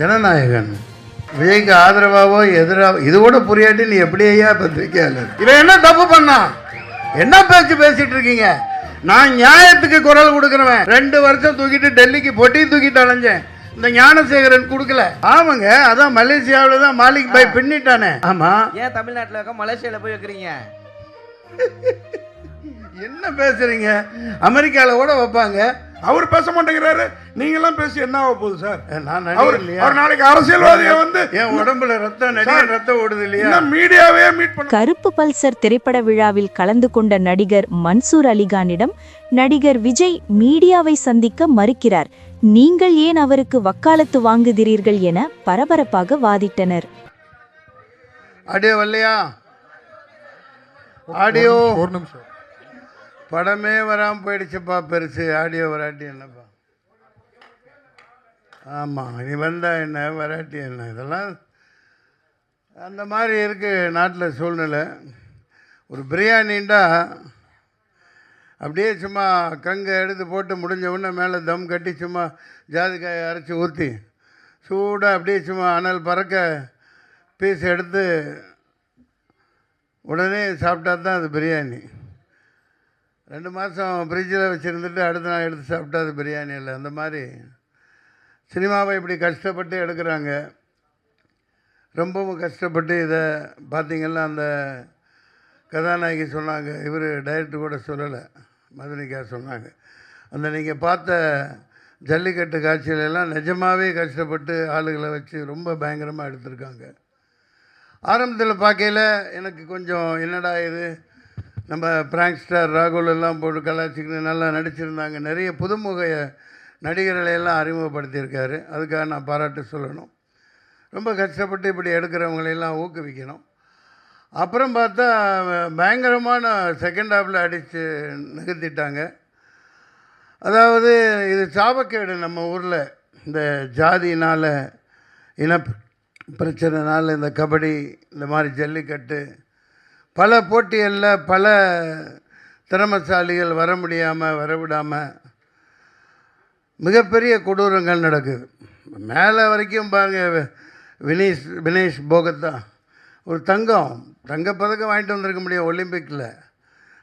ஜனநாயகன். விஜய்க்கு ஆதரவாவோ எதிராக இது கூட புரியாட்டி நீ எப்படி ஐயா பத்திரிக்கையாளர் இவன் என்ன தப்பு பண்ணான் என்ன பேச்சு பேசிட்டு இருக்கீங்க? நான் நியாயத்துக்கு குரல் கொடுக்குறவன். ரெண்டு வருஷம் தூக்கிட்டு டெல்லிக்கு பொட்டி தூக்கிட்டு அலைஞ்சேன். இந்த ஞானசேகரன் கொடுக்கல. ஆமாங்க அதான் மலேசியாவில் தான் மாலிக் பாய் பின்னிட்டானே. ஆமா. ஏன் தமிழ்நாட்டுல வைக்க மலேசியால போய் வைக்கிறீங்க? என்ன பேசுறீங்க? அமெரிக்கால கூட வைப்பாங்க. அவர் பேச மாட்டேங்கிறாரு. நீங்களாம் பேசி என்ன ஆக போகுது சார்? நான் அவர் நாளைக்கு அரசியல்வாதியை வந்து என் உடம்புல ரத்தம் ரத்தம் ஓடுது இல்லையா? மீடியாவே மீட் பண்ண கருப்பு பல்சர் திரைப்பட விழாவில் கலந்து கொண்ட நடிகர் மன்சூர் அலிகானிடம் நடிகர் விஜய் மீடியாவை சந்திக்க மறுக்கிறார். நீங்கள் ஏன் அவருக்கு வக்காலத்து வாங்குகிறீர்கள் என பரபரப்பாக வாதிட்டனர். ஆடியோ வரலையா? ஆடியோ. ஒரு நிமிஷம். படமே வராமல் போயிடுச்சுப்பா பெருசு. ஆடியோ வராட்டி என்னப்பா? ஆமாம் நீ வந்தா என்ன? வராட்டி என்ன? இதெல்லாம் அந்த மாதிரி இருக்குது நாட்டில் சூழ்நிலை. ஒரு பிரியாணின்டா அப்படியே சும்மா கங்கை எடுத்து போட்டு முடிஞ்ச உடனே மேலே தம் கட்டி சும்மா ஜாதிக்காயை அரைச்சி ஊற்றி சூடாக அப்படியே சும்மா அனல் பறக்க பீஸ் எடுத்து உடனே சாப்பிட்டா தான் அது பிரியாணி. ரெண்டு மாதம் ஃப்ரிட்ஜில் வச்சுருந்துட்டு அடுத்த நாள் எடுத்து சாப்பிட்டா அது பிரியாணி இல்லை அந்த மாதிரி சினிமாவை இப்படி கஷ்டப்பட்டு எடுக்கிறாங்க. ரொம்பவும் கஷ்டப்பட்டு இதை பார்த்திங்கன்னா அந்த கதாநாயகி சொன்னாங்க. இவர் டைரக்டர் கூட சொல்லலை. மதுனிகா சொன்னாங்க. அந்த நீங்கள் பார்த்த ஜல்லிக்கட்டு காட்சியிலெல்லாம் நிஜமாகவே கஷ்டப்பட்டு ஆளுகளை வச்சு ரொம்ப பயங்கரமாக எடுத்திருக்காங்க. ஆரம்பத்தில் பார்க்கையில் எனக்கு கொஞ்சம் என்னடா இது? நம்ம பிராங்க்ஸ்டார் ராகுல் எல்லாம் போட்டு கலாச்சிக்கிட்டு நல்லா நடிச்சிருந்தாங்க. நிறைய புதுமுக நடிகர்களை எல்லாம் அறிமுகப்படுத்தியிருக்காரு. அதுக்காக நான் பாராட்டு சொல்லணும். ரொம்ப கஷ்டப்பட்டு இப்படி எடுக்கிறவங்களையெல்லாம் ஊக்குவிக்கணும். அப்புறம் பார்த்தா பயங்கரமான செகண்ட் ஹாஃபில் அடித்து நிகழ்த்திட்டாங்க அதாவது இது சாபக்கேடு நம்ம ஊரில். இந்த ஜாதினால் இன பிரச்சனைனால் இந்த கபடி இந்த மாதிரி ஜல்லிக்கட்டு பல போட்டிகளில் பல திறமசாலிகள் வர முடியாமல் வரவிடாமல் மிகப்பெரிய கொடூரங்கள் நடக்குது. மேலே வரைக்கும் பாருங்கள் வினீஷ் வினேஷ் போகத்தா. ஒரு தங்கம் தங்கப்பதக்கம் வாங்கிட்டு வந்திருக்க முடியும் ஒலிம்பிக்கில்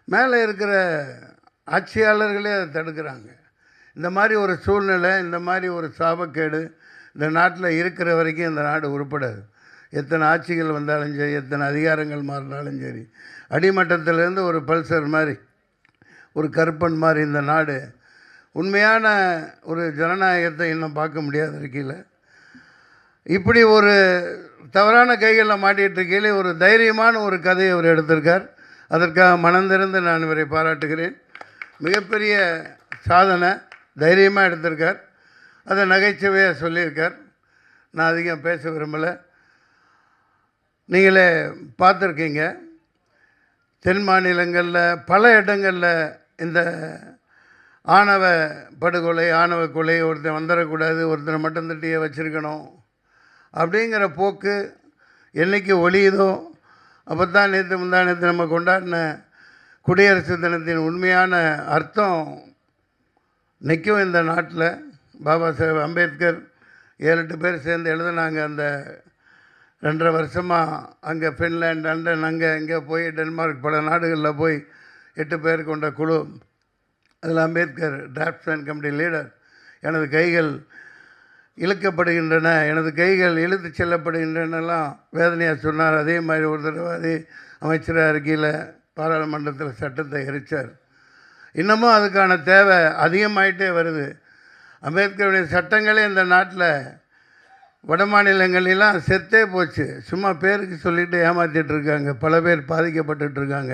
மேலே இருக்கிற ஆட்சியாளர்களே அதை தடுக்கிறாங்க. இந்த மாதிரி ஒரு சூழ்நிலை இந்த மாதிரி ஒரு சாபக்கேடு இந்த நாட்டில் இருக்கிற வரைக்கும் இந்த நாடு உருப்படாது. எத்தனை ஆட்சிகள் வந்தாலும் சரி எத்தனை அதிகாரங்கள் மாறினாலும் சரி அடிமட்டத்திலேருந்து ஒரு பல்சர் மாதிரி ஒரு கருப்பன் மாதிரி இந்த நாடு. உண்மையான ஒரு ஜனநாயகத்தை இன்னும் பார்க்க முடியாத இருக்கையில். இப்படி ஒரு தவறான கைகளில் மாட்டிகிட்டு இருக்கையிலே ஒரு தைரியமான ஒரு கதையை அவர் எடுத்திருக்கார். அதற்காக மனந்திருந்து நான் இவரை பாராட்டுகிறேன். மிகப்பெரிய சாதனை தைரியமாக எடுத்திருக்கார். அதை நகைச்சுவையாக சொல்லியிருக்கார். நான் அதிகம் பேச விரும்பலை. நீங்களே பார்த்துருக்கீங்க. தென் மாநிலங்களில் பல இடங்களில் இந்த ஆணவ படுகொலை ஆணவ கொலை ஒருத்தன் வந்துடக்கூடாது ஒருத்தனை மட்டும் தட்டியை வச்சுருக்கணும். அப்படிங்கிற போக்கு என்றைக்கு ஒழியுதோ அப்போ தான் நேற்று முந்தா நேற்று நம்ம கொண்டாடின குடியரசு தினத்தின் உண்மையான அர்த்தம் நிற்கும் இந்த நாட்டில். பாபா சாஹேப் அம்பேத்கர் ஏழு எட்டு பேர் சேர்ந்து எழுதுனாங்க அந்த ரெண்டரை வருஷமாக அங்கே ஃபின்லாண்ட் லண்டன் அங்கே இங்கே போய் டென்மார்க் பல நாடுகளில் போய் எட்டு பேர் கொண்ட குழு. அதில் அம்பேத்கர் டிராஃப்ட்ஸ்மேன் கமிட்டி லீடர் எனது கைகள் இழுக்கப்படுகின்றன. எனது கைகள் இழுத்து செல்லப்படுகின்றனலாம். வேதனையாக சொன்னார். அதே மாதிரி ஒரு தடவை அதே அமைச்சராக இருக்கையில் பாராளுமன்றத்தில் சட்டத்தை எரித்தார் இன்னமும் அதுக்கான தேவை அதிகமாயிட்டே வருது. அம்பேத்கருடைய சட்டங்களே இந்த நாட்டில் வட மாநிலங்களெல்லாம் செத்தே போச்சு. சும்மா பேருக்கு சொல்லிட்டு ஏமாற்றிட்டு இருக்காங்க பல பேர் பாதிக்கப்பட்டுட்டு இருக்காங்க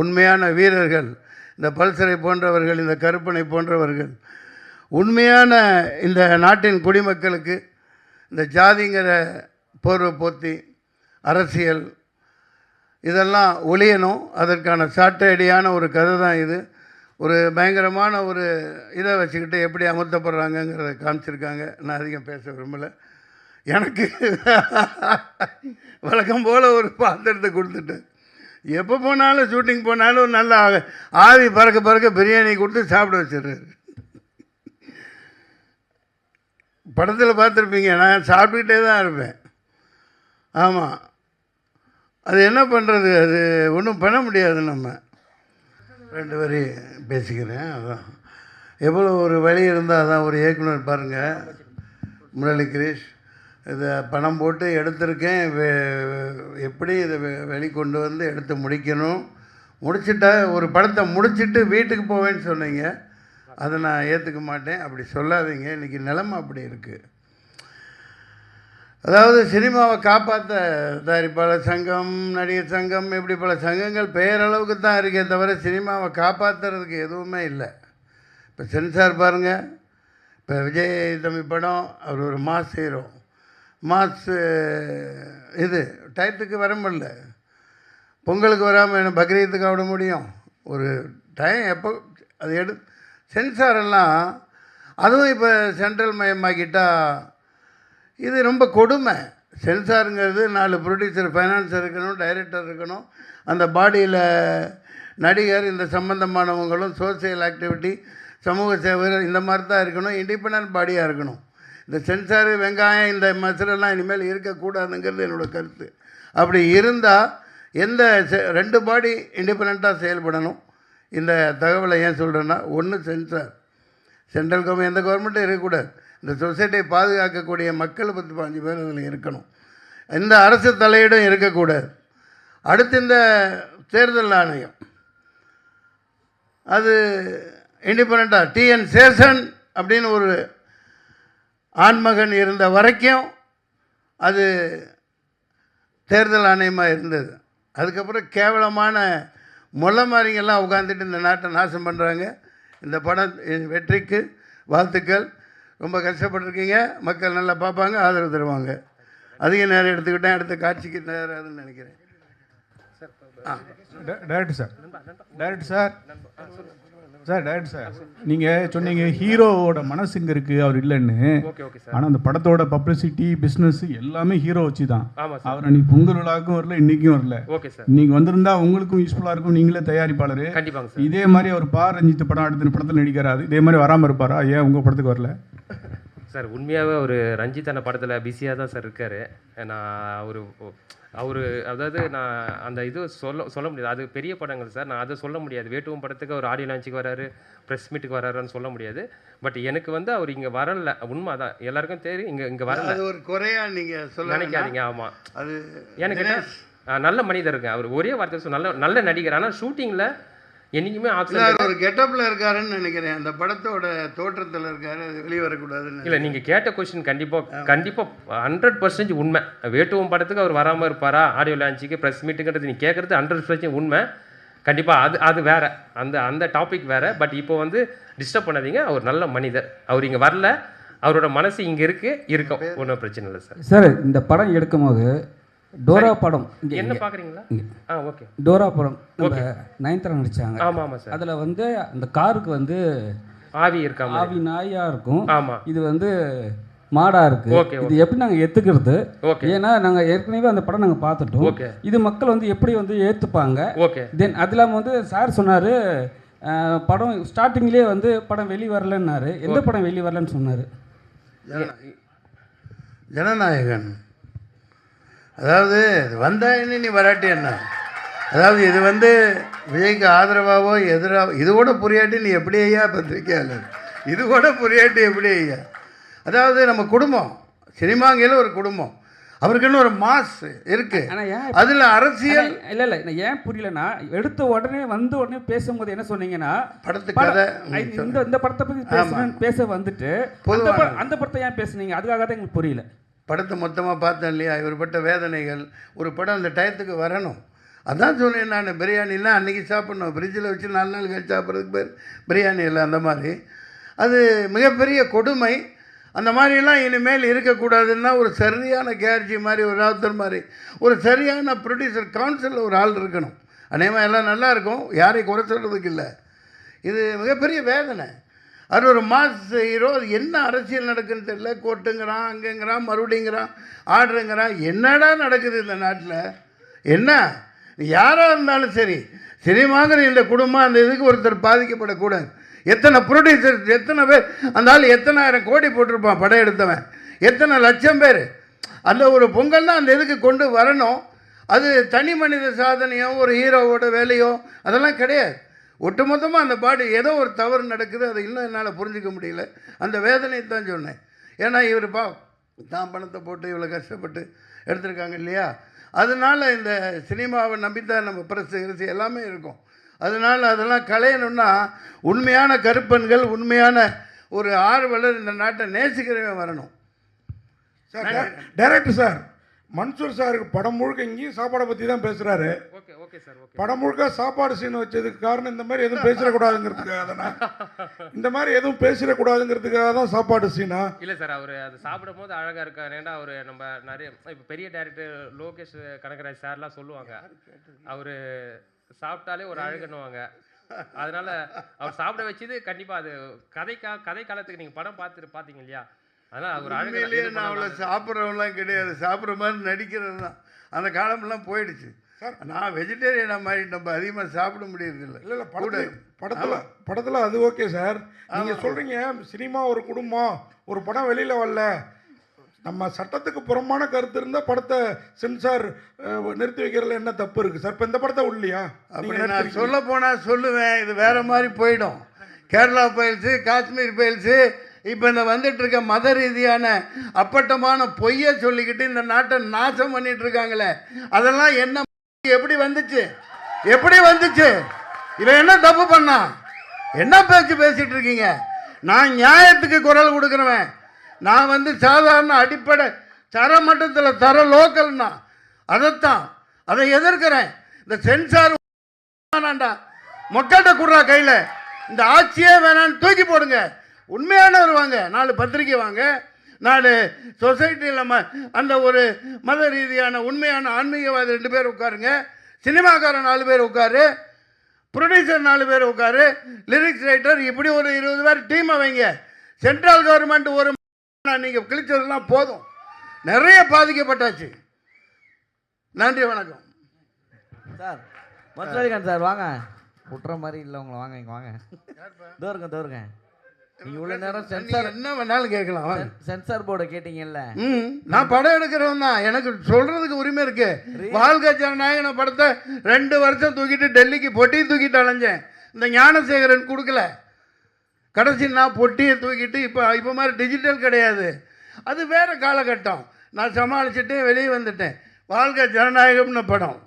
உண்மையான வீரர்கள் இந்த பல்சரை போன்றவர்கள் இந்த கருப்பனை போன்றவர்கள். உண்மையான இந்த நாட்டின் குடிமக்களுக்கு இந்த ஜாதிங்கிற போர்வை போத்தி அரசியல் இதெல்லாம் ஒளியணும் அதற்கான சாட்டையடியான ஒரு கதை தான் இது. ஒரு பயங்கரமான ஒரு இதை வச்சுக்கிட்டு எப்படி அமர்த்தப்படுறாங்கங்கிறத காமிச்சிருக்காங்க. நான் அதிகம் பேச விரும்பலை. எனக்கு வழக்கம் போல் ஒரு பாத்திரத்தை கொடுத்துட்டு. எப்போ போனாலும் ஷூட்டிங் போனாலும் நல்லா ஆவி பறக்க பறக்க பிரியாணி கொடுத்து சாப்பிட வச்சிடுறாரு. படத்தில் பார்த்துருப்பீங்க நான் சாப்பிட்டுக்கிட்டே தான் இருப்பேன். ஆமாம் அது என்ன பண்ணுறது அது ஒன்றும் பண்ண முடியாது நம்ம. ரெண்டு வரி பேசிக்கிறேன் அதான். எவ்வளோ ஒரு வழி இருந்தால் தான் ஒரு இயக்குனர் பாருங்கள் முரளி கிரீஷ். இதை பணம் போட்டு எடுத்திருக்கேன். வெ- எப்படி இதை வெ- வெளிக்கொண்டு வந்து எடுத்து முடிக்கணும்? முடிச்சுட்டா ஒரு படத்தை முடிச்சுட்டு வீட்டுக்கு போவேன்னு சொன்னீங்க. அதை நான் ஏற்றுக்க மாட்டேன். அப்படி சொல்லாதீங்க. இன்றைக்கி நிலமை அப்படி இருக்குது அதாவது சினிமாவை காப்பாற்ற தயாரிப்பாளர் சங்கம் நடிகர் சங்கம் இப்படி பல சங்கங்கள் பெயரளவுக்கு தான் இருக்கே தவிர சினிமாவை காப்பாற்றுறதுக்கு எதுவுமே இல்லை. இப்போ சென்சார் பாருங்கள் இப்போ விஜய் தம்பி படம் அவர் ஒரு மாஸ் ஹீரோ. மாசு இது டயத்துக்கு வர முடியல. பொங்கலுக்கு வராமல் என்ன பக்ரீத்துக்கு விட முடியும்? ஒரு டைம் எப்போ அது எடு சென்சாரெல்லாம் அதுவும் இப்போ சென்ட்ரல் மயமாக்கிட்டா இது ரொம்ப கொடுமை. சென்சாருங்கிறது நாலு ப்ரொடியூசர் ஃபைனான்ஸர் இருக்கணும் டைரக்டர் இருக்கணும். அந்த பாடியில் நடிகர் இந்த சம்பந்தமானவங்களும் சோசியல் ஆக்டிவிட்டி சமூக சேவை இந்த மாதிரி தான் இருக்கணும் இண்டிபெண்ட் பாடியாக இருக்கணும். இந்த சென்சார் வெங்காயம் இந்த மசிலெல்லாம் இனிமேல் இருக்கக்கூடாதுங்கிறது என்னோட கருத்து. அப்படி இருந்தால் எந்த செ- ரெண்டு பாடி இண்டிபெண்ட்டாக செயல்படணும். இந்த தகவலை ஏன் சொல்கிறேன்னா ஒன்று சென்சார். சென்ட்ரல் கவர்மெண்ட் எந்த கவர்மெண்ட்டும் இருக்கக்கூடாது. இந்த சொசைட்டியை பாதுகாக்கக்கூடிய மக்கள் பத்து பாஞ்சு பேர் அதில் இருக்கணும். எந்த அரசு தலையீடும் இருக்கக்கூடாது. அடுத்து இந்த தேர்தல் ஆணையம். அது இண்டிபெண்ட்டாக டிஎன் சேஷன் அப்படின்னு ஒரு ஆண்மகன் இருந்த வரைக்கும் அது தேர்தல் ஆணையமாக இருந்தது. அதுக்கப்புறம் கேவலமான முல்லை மாதிரிங்கெல்லாம் உட்காந்துட்டு இந்த நாட்டை நாசம் பண்ணுறாங்க இந்த படம் வெற்றிக்கு வாழ்த்துக்கள். ரொம்ப கஷ்டப்பட்டிருக்கீங்க. மக்கள் நல்லா பார்ப்பாங்க ஆதரவு தருவாங்க. அதிக நேரம் எடுத்துக்கிட்டேன். அடுத்த காட்சிக்கு நேராதுன்னு நினைக்கிறேன். Director sir. Director sir. Sir director sir நீங்கள் சொன்னீங்க ஹீரோவோட மனசு இங்கே இருக்குது அவர் இல்லைன்னு. ஆனால் அந்த படத்தோட பப்ளிசிட்டி பிஸ்னஸ் எல்லாமே ஹீரோ வச்சு தான். அவர் அன்னைக்கு பொங்கல் விழாவுக்கும் வரல இன்னைக்கும் வரல. ஓகே சார் இன்னைக்கு வந்திருந்தா உங்களுக்கும் யூஸ்ஃபுல்லாக இருக்கும் நீங்களே தயாரிப்பாளர். இதே மாதிரி அவர் பா ரஞ்சித் படம் அடுத்த படத்தில் நடிக்கிறாரு. இதே மாதிரி வராமல் இருப்பாரா? ஏன் உங்கள் படத்துக்கு வரல? சார் உண்மையாகவே ஒரு ரஞ்சித் அண்ணா படத்தில் பிஸியாக தான் சார் இருக்காரு. நான் ஒரு அவர் அதாவது நான் அந்த இது சொல்ல சொல்ல முடியாது. அது பெரிய படங்கள் சார். நான் அதை சொல்ல முடியாது. வேட்டுவம் படத்துக்கு அவர் ஆடியோ லான்ச்சுக்கு வராரு ப்ரெஸ் மீட்டுக்கு வராருன்னு சொல்ல முடியாது. பட் எனக்கு வந்து அவர் இங்கே வரல. உண்மை அதான் எல்லாருக்கும் தெரியும் இங்கே இங்கே வரல. அது ஒரு குறையா நீங்கள் சொல்ல நினைக்காதீங்க ஆமாம் அது எனக்கு நல்ல மனிதருங்க அவர் ஒரே வார்த்தை நல்ல நல்ல நடிகர். ஆனால் ஷூட்டிங்கில் ஆக்சிஜன் அவர் ஒரு கெட்டப்பில் இருக்காருன்னு நினைக்கிறேன். அந்த படத்தோட தோற்றத்தில் இருக்காரு அது வெளியே வரக்கூடாதுன்னு இல்லை நீங்கள் கேட்ட கொஸ்டின் கண்டிப்பாக கண்டிப்பாக ஹண்ட்ரட் பர்சன்டேஜ் உண்மை. வேட்டுவம் படத்துக்கு அவர் வராமல் இருப்பாரா? ஆடியோ லான்ச்சுக்கு ப்ரெஸ் மீட்டுங்கிறது நீ கேட்குறது ஹண்ட்ரட் பர்சன்டேஜ் உண்மை. கண்டிப்பாக அது அது வேற. அந்த அந்த டாபிக் வேற. பட் இப்போ வந்து டிஸ்டர்ப் பண்ணாதீங்க. அவர் நல்ல மனிதர். அவர் இங்கே வரல. அவரோட மனசு இங்கே இருக்கு. இருக்கும். ஒன்றும் பிரச்சனை இல்லை சார். சார் இந்த படம் எடுக்கும்போது டோரா படம் இங்க என்ன. பார்க்குறீங்களா. ஆ ஓகே. டோரா படம் நம்ம நயன்தாரா நடிச்சாங்க. ஆமாம் ஆமாம் சார். அதில் வந்து அந்த காருக்கு வந்து ஆவி இருக்காம ஆவி நாயா இருக்கும். ஆமாம் இது வந்து மாடா இருக்கு. ஓகே, இது எப்படி நாங்க ஏத்துக்கிறது? ஓகே. ஏன்னா நாங்க ஏற்கனவே அந்த படம் நாங்க பார்த்துட்டோம். இது மக்கள் வந்து எப்படி வந்து ஏத்துப்பாங்க? ஓகே. தென் அது இல்லாமல் வந்து சார் சொன்னாரு படம் ஸ்டார்டிங்லேயே வந்து படம் வெளி வரலன்னாரு. எந்த படம் வெளி வரலன்னு சொன்னாரு? ஜனநாயகன் அதாவது வந்தா என்ன நீ வராட்டி என்ன? அதாவது இது வந்து விஜய்க்கு ஆதரவாவோ எதிராக இது கூட புரியாட்டி நீ எப்படி ஐயா பத்திரிக்கையாளர் இது கூட புரியாட்டி எப்படி ஐயா? அதாவது நம்ம குடும்பம் சினிமாங்கையில் ஒரு குடும்பம். அவருக்குன்னு ஒரு மாஸ் இருக்கு. அதில் அரசியல் இல்ல இல்ல ஏன் புரியலன்னா எடுத்த உடனே வந்த உடனே பேசும்போது என்ன சொன்னீங்கன்னா படத்து படம், கதை ஐ, இந்த இந்த படத்தை பத்தி பேசுறேன் பேச வந்துட்டு அந்த படத்தை ஏன் பேசுனீங்க? அதுக்காக தான் எங்களுக்கு புரியல. படத்தை மொத்தமாக பார்த்தேன் இல்லையா? இவர் பட்ட வேதனைகள் ஒரு படம் அந்த டயத்துக்கு வரணும். அதான் சொன்னேன் நான் பிரியாணிலாம் அன்றைக்கி சாப்பிட்ணும். ஃப்ரிட்ஜில் வச்சு நாலு நாள் கழிச்சு சாப்பிட்றதுக்கு பேர் பிரியாணி இல்லை அந்த மாதிரி. அது மிகப்பெரிய கொடுமை. அந்த மாதிரிலாம் இனிமேல் இருக்கக்கூடாதுன்னா ஒரு சரியான கேர்ஜி மாதிரி ஒரு ஆத்தர் மாதிரி ஒரு சரியான ப்ரொடியூசர் கவுன்சிலில் ஒரு ஆள் இருக்கணும். அநேகமாக எல்லாம் நல்லாயிருக்கும் யாரையும் குறை சொல்கிறதுக்கு இல்லை. இது மிகப்பெரிய வேதனை. அது ஒரு மாஸ் ஹீரோ அது என்ன அரசியல் நடக்குன்னு தெரியல. கோட்டுங்கிறான் அங்கேங்கிறான் மறுபடிங்கிறான் ஆர்டருங்கிறான். என்னடா நடக்குது இந்த நாட்டில்? என்ன? யாராக இருந்தாலும் சரி. சினிமாங்கிற இந்த குடும்பம் அந்த இதுக்கு ஒருத்தர் பாதிக்கப்படக்கூடாது. எத்தனை ப்ரொடியூசர் எத்தனை பேர் அந்த ஆள் எத்தனாயிரம் கோடி போட்டிருப்பான் படம் எடுத்தவன். எத்தனை லட்சம் பேர். அந்த ஒரு பொங்கல் தான் அந்த இதுக்கு கொண்டு வரணும். அது தனி மனித சாதனையோ ஒரு ஹீரோவோட வேலையோ அதெல்லாம் கிடையாது. ஒட்டுமொத்தமாக அந்த பாடி ஏதோ ஒரு தவறு நடக்குது அதை இன்னும் என்னால் புரிஞ்சிக்க முடியல. அந்த வேதனையை தான் சொன்னேன். ஏன்னா இவர் பா தான் பணத்தை போட்டு இவ்வளோ கஷ்டப்பட்டு எடுத்திருக்காங்க இல்லையா? அதனால இந்த சினிமாவை நம்பித்தான் நம்ம பிரஸ் கிரிசு எல்லாமே இருக்கும். அதனால் அதெல்லாம் களையணும்னா உண்மையான கருப்பன்கள் உண்மையான ஒரு ஆர்வலர் இந்த நாட்டை நேசிக்கிறவன் வரணும். சார் டைரக்டர் சார் மன்சூர் சாருக்கு படம் முழுக்க இங்கேயும் சாப்பாடை பற்றி தான் பேசுகிறாரு ஓகே ஓகே சார் ஓகே. படம் முழுக்க சாப்பாடு சீன் வச்சதுக்கு காரணம் இந்த மாதிரி எதுவும் பேசிடக்கூடாதுங்கிறதுக்காக தானே? இந்த மாதிரி எதுவும் பேசிடக்கூடாதுங்கிறதுக்காக தான் சாப்பாடு சீனா? இல்லை சார் அவர் அது சாப்பிடும் போது அழகாக இருக்கார். ஏன்னா அவர் நம்ம நிறைய இப்போ பெரிய டேரக்டர் லோகேஷ் கனகராஜ் சார்லாம் சொல்லுவாங்க. அவர் சாப்பிட்டாலே ஒரு அழகுன்னுவாங்க. அதனால அவர் சாப்பிட வச்சது கண்டிப்பாக அது கதைக்கா கதை காலத்துக்கு நீங்கள் படம் பார்த்துட்டு பார்த்தீங்க இல்லையா? உண்மையிலேயே நான் அவ்வளோ. சாப்பிட்றவங்களாம் கிடையாது. சாப்பிட்ற மாதிரி நடிக்கிறது தான். அந்த காலமெல்லாம் போயிடுச்சு. நான் வெஜிடேரியனாக மாதிரி நம்ம அதிகமாக சாப்பிட முடியறதில்ல இல்லை. இல்லை படத்தில் படத்தில் படத்தில் அது ஓகே சார். நீங்கள் சொல்கிறீங்க சினிமா ஒரு குடும்பம் ஒரு படம் வெளியில் வரல. நம்ம சட்டத்துக்கு புறம்பான கருத்து இருந்தால் படத்தை சென்சார் நிறுத்தி வைக்கிறதுல என்ன தப்பு இருக்குது சார் இப்போ இந்த படத்தை உள்ளியா அப்படி நான் சொல்ல போனால் சொல்லுவேன். இது வேற மாதிரி போயிடும். கேரளா பயில்ஸு காஷ்மீர் பயில்ஸு இப்போ இந்த வந்துட்டு இருக்க மத ரீதியான அப்பட்டமான பொய்யை சொல்லிக்கிட்டு இந்த நாட்டை நாசம் பண்ணிட்டு இருக்காங்களே அதெல்லாம் என்ன எப்படி வந்துச்சு? எப்படி வந்துச்சு? இவன் என்ன தப்பு பண்ணான் என்ன பேச்சு பேசிட்டு இருக்கீங்க நான் நியாயத்துக்கு குரல் கொடுக்குறவன். நான் வந்து சாதாரண அடிப்படை தர மட்டத்தில் தர லோக்கல்னா அதைத்தான் அதை எதிர்க்கிறேன். இந்த சென்சார் வேணாண்டா. மொக்கட்ட குடுறா கையில். இந்த ஆட்சியே வேணான்னு தூக்கி போடுங்க. உண்மையானவர் வாங்க. நாலு பத்திரிக்கை வாங்க. நாலு சொசைட்டியில் ம அந்த ஒரு மத ரீதியான உண்மையான ஆன்மீகவாதி ரெண்டு பேர் உட்காருங்க. சினிமாக்காரன் நாலு பேர் உட்காரு. ப்ரொடியூசர் நாலு பேர் உட்காரு. லிரிக்ஸ் ரைட்டர் இப்படி ஒரு இருபது பேர் டீமை வைங்க. சென்ட்ரல் கவர்மெண்ட் ஒரு நீங்கள் கிழிச்சதெல்லாம் போதும். நிறைய பாதிக்கப்பட்டாச்சு. நன்றி வணக்கம். சார் மன்சூரிகான் சார் வாங்க. விட்டுற மாதிரி இல்லை உங்களை. வாங்க இங்கே வாங்க. தோருங்க தோருங்க. இவ்வளோ நேரம் சென்சார் என்ன வேணாலும் கேட்கலாம். சென்சார் போர்டை கேட்டீங்கல்ல? நான் படம் எடுக்கிறவன் தான். எனக்கு சொல்றதுக்கு உரிமை இருக்கு. வாழ்க ஜனநாயகன படத்தை ரெண்டு வருஷம் தூக்கிட்டு டெல்லிக்கு பொட்டி தூக்கிட்டு அலைஞ்சேன். இந்த ஞானசேகரன் கொடுக்கல. கடைசி நான் பொட்டியை தூக்கிட்டு இப்போ இப்போ மாதிரி டிஜிட்டல் கிடையாது. அது வேற காலகட்டம். நான் சமாளிச்சுட்டு வெளியே வந்துட்டேன். வாழ்க ஜனநாயகம்னு படம்.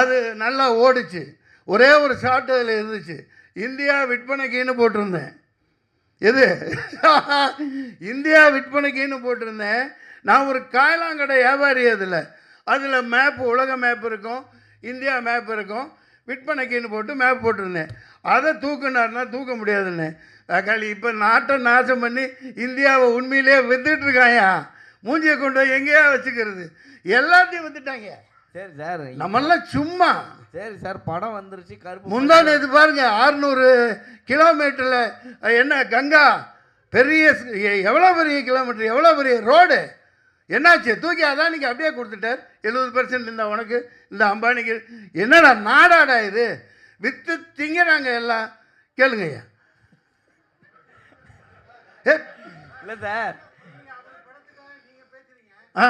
அது நல்லா ஓடிச்சு. ஒரே ஒரு ஷாட் அதில் இருந்துச்சு. இந்தியா விற்பனைக்குன்னு போட்டிருந்தேன். எது? இந்தியா விற்பனைக்குன்னு போட்டிருந்தேன். நான் ஒரு காயலாங்கடை வியாபாரி அதில். அதில் மேப் உலக மேப் இருக்கும் இந்தியா மேப் இருக்கும். விற்பனைக்குன்னு போட்டு மேப் போட்டிருந்தேன். அதை தூக்குனாருன்னா தூக்க முடியாதுன்னு. தக்காளி இப்போ நாட்டை நாசம் பண்ணி இந்தியாவை உண்மையிலேயே வித்துட்டு இருக்காயா? மூஞ்சியை கொண்டு போய் எங்கேயா வச்சுக்கிறது? எல்லாத்தையும் வித்துட்டாங்க. சரி சார் நம்மெல்லாம் சும்மா. சரி சார் படம் வந்துருச்சு கருப்பு முந்தா நேற்று பாருங்க ஆறுநூறு கிலோமீட்டரில் என்ன கங்கா பெரிய எவ்வளோ பெரிய கிலோமீட்டர் எவ்வளோ பெரிய ரோடு என்னாச்சு? தூக்கி அதானிக்கு அப்படியே கொடுத்துட்டார். எழுபது பர்சன்ட் இந்த உனக்கு இந்த அம்பானிக்கு. என்னடா நாடாடா இது? வித்து திங்கிறாங்க எல்லாம். கேளுங்கய்யா ஏ இல்லை சார். ஆ?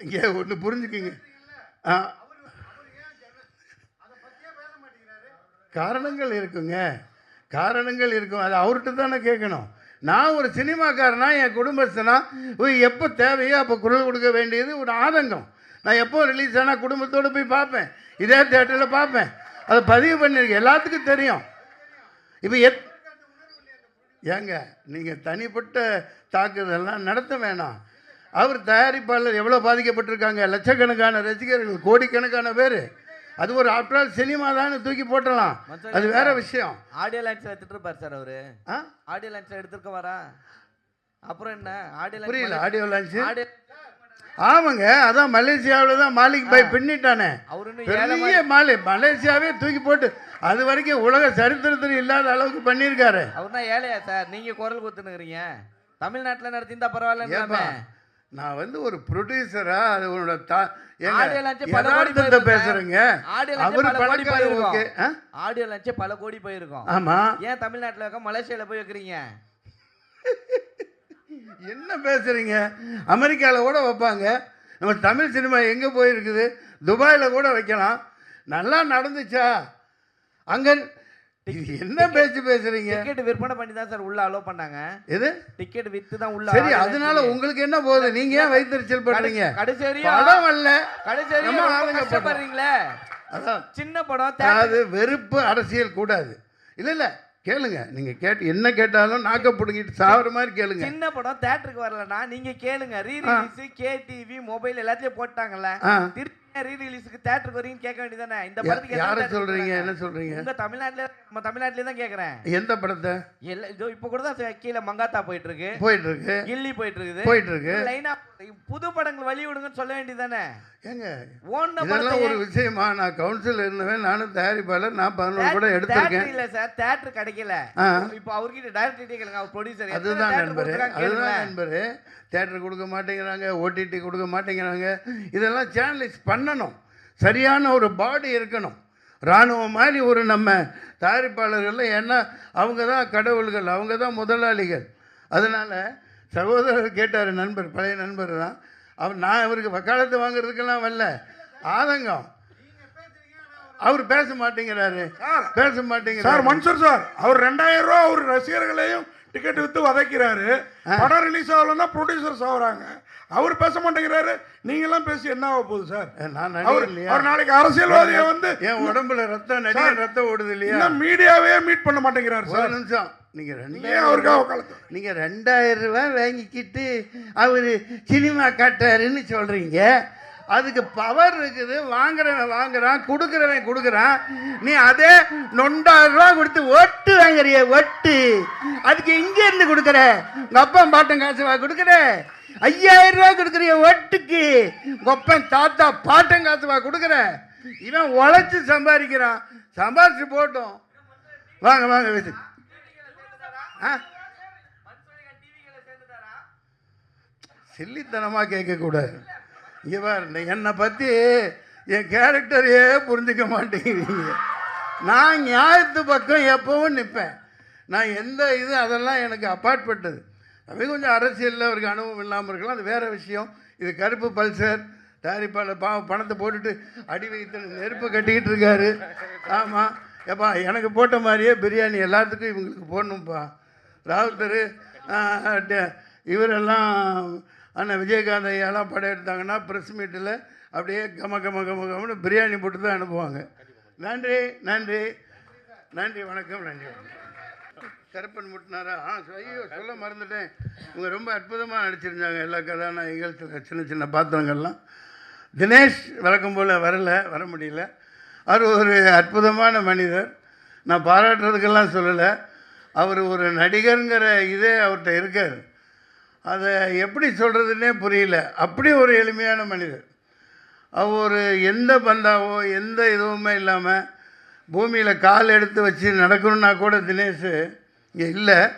இங்கே ஒன்று புரிஞ்சுக்குங்க. ஆ. காரணங்கள் இருக்குங்க. காரணங்கள் இருக்கும். அது அவர்கிட்ட தானே கேட்கணும். நான் ஒரு சினிமாக்காரனா என் குடும்பஸ்தனா எப்போ தேவையோ அப்போ குரல் கொடுக்க வேண்டியது ஒரு ஆதங்கம். நான் எப்போ ரிலீஸ் ஆனால் குடும்பத்தோடு போய் பார்ப்பேன். இதே தேட்டரில் பார்ப்பேன். அதை பதிவு பண்ணியிருக்கேன் எல்லாத்துக்கும் தெரியும். இப்போ எத் ஏங்க நீங்கள் தனிப்பட்ட தாக்குதல்லாம் நடத்த வேணாம். அவர் தயாரிப்பாளர் எவ்வளோ பாதிக்கப்பட்டிருக்காங்க? லட்சக்கணக்கான ரசிகர்கள் கோடிக்கணக்கான பேர். அது ஒரு ஆஃப்டர் ஆல் சினிமா தான் தூக்கி போட்டலாம் அது வேற விஷயம். ஆடியோ லைன்ஸில் எடுத்துட்டு இருப்பார் சார் அவரு. ஆடியோ லைன்ஸில் எடுத்துருக்க வரா. அப்புறம் என்ன? ஆடியோ புரியல ஆடியோ ஆடியோ ஆமாங்க அதான் மலேசியாவில் தான் மாலிக் பாய் பின்னிட்டானே. அவர் பெரிய மாலி மலேசியாவே தூக்கி போட்டு அது வரைக்கும் உலக சரித்திரத்தில் இல்லாத அளவுக்கு பண்ணியிருக்காரு. அவர் தான் ஏழையா சார்? நீங்கள் குரல் கொடுத்துனுக்குறீங்க தமிழ்நாட்டில் நடத்தியிருந்தா பரவாயில்லன்னு ஏப்பா நான் வந்து ஒரு ப்ரொடியூசரா அது உன்னோட தா யதார்த்தத்தை பேசுறேங்க? அவர் பல கோடி பணக்காரர் போயிருக்கும். ஓகே? ஆடியோ லான்ச்சே பல கோடி போயிருக்கும். ஆமா. ஏன் தமிழ்நாட்டுல வைக்க மலேசியால போய் வைக்கிறீங்க? என்ன பேசுறீங்க? அமெரிக்காவில் கூட வைப்பாங்க. நம்ம தமிழ் சினிமா எங்கே போயிருக்குது? துபாயில் கூட வைக்கலாம். நல்லா நடந்துச்சா? அங்கே இது என்ன பேச்சு பேசுறீங்க? டிக்கெட் விற்பனை பண்ணி தான் சார் உள்ள அலோ பண்ணாங்க. எது? டிக்கெட் வித்து தான் உள்ள சரி அதனால உங்களுக்கு என்ன போகுது? நீங்க ஏன் வைத்தறிச்சல் பண்றீங்க? கடைசி வரையும் படம் அல்ல. கடைசி நம்ம வரையும் ரொம்ப ஆளுங்க கஷ்டப்படுறீங்களே. அதான். சின்ன படம் அதாவது வெறுப்பு அரசியல் கூடாது. இல்ல இல்ல கேளுங்க. நீங்க கேட்டு என்ன கேட்டாலும் நாக்க பிடுங்கிட்டு சாவற மாதிரி கேளுங்க. சின்ன படம் தேட்டருக்கு வரலனா நீங்க கேளுங்க. Re release K TV mobile எல்லாத்தையும் போட்டாங்கல்ல. திருப்பி ரீ ரிலீஸ்க்கு தேட்டருக்கு வரீங்கன்னு கேட்க வேண்டியதானே இந்த படத்துக்கு யாரை சொல்றீங்க? என்ன சொல்றீங்க? உங்க தமிழ்நாட்டுல நம்ம தமிழ்நாட்டுல தான் கேக்குறேன். எந்த படத்தை? இதோ இப்போ கூட தான் கீழே மங்காத்தா போயிட்டு இருக்கு. போயிட்டு இருக்கு. கில்லி போயிட்டு இருக்குது. போயிட்டு இருக்கு. லைனா புது படங்கள் வழி விடுங்கன்னு சொல்ல வேண்டியதானே ஏங்க ஓன இதெல்லாம் ஒரு விஷயமா? நான் கவுன்சில் இருந்தவன் நானும் தயாரிப்பாளர் நான் பதினொன்று படம் எடுத்திருக்கேன். இல்ல சார் தேட்டர் கிடைக்கல. இப்போ அவர்கிட்ட டைரக்டர் கேளுங்க அவர் ப்ரொடியூசர் அதுதான் நண்பரு அதுதான் நண்பரு. தேட்டர் கொடுக்க மாட்டேங்கிறாங்க ஓடிடி கொடுக்க மாட்டேங்கிறாங்க. இதெல்லாம் சேனலைஸ் பண்ணணும். சரியான ஒரு பாடி இருக்கணும். இராணுவம் மாதிரி ஒரு நம்ம தயாரிப்பாளர்கள் ஏன்னா அவங்க தான் கடவுள்கள் அவங்க தான் முதலாளிகள். அதனால் சகோதரர் கேட்டார் நண்பர் பழைய நண்பர் தான். அவர் நான் அவருக்கு வக்காலத்து வாங்குறதுக்கெல்லாம் வரல. ஆதங்கம். அவர் பேச மாட்டேங்கிறாரு. பேச சார் மாட்டேங்கிறாரு மன்சூர் சார் அவர் ரெண்டாயிரம் ரூபா அவர் ரசிகர்களையும் டிக்கெட் வித்து வதைக்கிறாரு. படம் ரிலீஸ் ஆகலன்னா ப்ரொடியூசர்ஸ் ஆகுறாங்க. அவர் பேச மாட்டேங்கிறாரு. நீங்களாம் பேசி என்ன ஆக போகுது சார்? நான் அவர் அவர் நாளைக்கு அரசியல்வாதியை வந்து என் உடம்புல ரத்தம் நடிகர் ரத்தம் ஓடுது இல்லையா? மீடியாவே மீட் பண்ண மாட்டேங்கிறாரு சார். நிமிஷம். நீங்க ஏன் ரெண்டாயிரம் அவருக்காக வக்காலத்து நீங்க ரெண்டாயிரம் ரூபாய் வாங்கிக்கிட்டு அவரு சினிமா காட்டுறாருன்னு சொல்றீங்க. அதுக்கு பவர் இருக்குது. வாங்குறவன் வாங்குறான் கொடுக்குறவன் கொடுக்குறான். நீ அதே நொண்டாயிரம் ரூபா கொடுத்து ஒட்டு வாங்குறிய ஒட்டு அதுக்கு இங்க இருந்து கொடுக்குற? உங்க அப்பா பாட்டன் காசு வா கொடுக்குற? ஐயாயிரம் ரூபா கொடுக்குறிய ஒட்டுக்கு உங்க அப்பன் தாத்தா பாட்டன் காசு வா கொடுக்குற? இவன் உழைச்சு சம்பாதிக்கிறான். சம்பாதிச்சு போட்டோம். வாங்க வாங்க சில்லித்தனமாக கேட்கக்கூடாது. இங்கே என்னை பற்றி என் கேரக்டரையே புரிஞ்சுக்க மாட்டேங்கிறீங்க. நான் நியாயத்து பக்கம் எப்பவும் நிற்பேன் நான் எந்த இது அதெல்லாம் எனக்கு அப்பாற்பட்டது அது கொஞ்சம் அரசியலில் அவருக்கு அனுபவம் இல்லாமல் இருக்கலாம். அது வேறு விஷயம். இது கருப்பு பல்சர் தயாரிப்பாளர் பா பணத்தை போட்டுட்டு அடி வைத்து நெருப்பு கட்டிக்கிட்டு இருக்காரு. ஆமாம் எப்பா எனக்கு போட்ட மாதிரியே பிரியாணி எல்லாத்துக்கும் இவங்களுக்கு போடணும்ப்பா ராவுத்தர் இவரெல்லாம் அண்ணன் விஜயகாந்த் ஐயாலாம் படம் எடுத்தாங்கன்னா ப்ரெஸ் மீட்டில் அப்படியே கம கம கம கமன்னு பிரியாணி போட்டு தான் அனுப்புவாங்க. நன்றி நன்றி. நன்றி வணக்கம் நன்றி வணக்கம். கருப்பன் முட்டினாரா? ஆ ஐயோ சொல்ல மறந்துட்டேன். இவங்க ரொம்ப அற்புதமாக நடிச்சிருந்தாங்க எல்லா கதாநாயகிகள் சில சின்ன சின்ன பாத்திரங்கள்லாம். தினேஷ் வழக்கம் போல் வரல வர முடியல. அவர் ஒரு அற்புதமான மனிதர். நான் பாராட்டுறதுக்கெல்லாம் சொல்லலை. அவர் ஒரு நடிகருங்கிற இதே அவர்கிட்ட இருக்கார். அதை எப்படி சொல்கிறதுனே புரியல. அப்படி ஒரு எளிமையான மனிதர். அவர் எந்த பந்தாவோ எந்த இதுவுமே இல்லாமல் பூமியில் கால் எடுத்து வச்சு நடக்கணுன்னா கூட தினேஷ் இங்கே இல்லை.